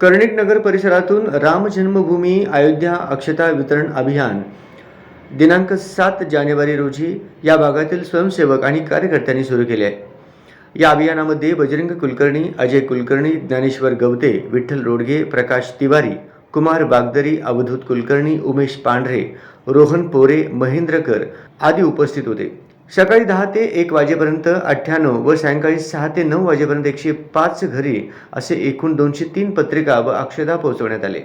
कर्णिक नगर परिसरातून राम जन्मभूमी अयोध्या अक्षता वितरण अभियान. दिनांक सात जानेवारी रोजी या भागातील स्वयंसेवक आणि कार्यकर्त्यांनी सुरू केले आहे. या अभियानामध्ये बजरंग कुलकर्णी अजय कुलकर्णी ज्ञानेश्वर गवते विठ्ठल रोडगे प्रकाश तिवारी कुमार बागदरी अवधूत कुलकर्णी उमेश पांढरे रोहन पोरे महेंद्रकर आदी उपस्थित होते. सकाळी दहा ते एक वाजेपर्यंत अठ्ठ्याण्णव व सायंकाळी सहा ते नऊ वाजेपर्यंत एकशे पाच घरी असे एकूण दोनशे तीन पत्रिका व अक्षदा पोहोचवण्यात आले.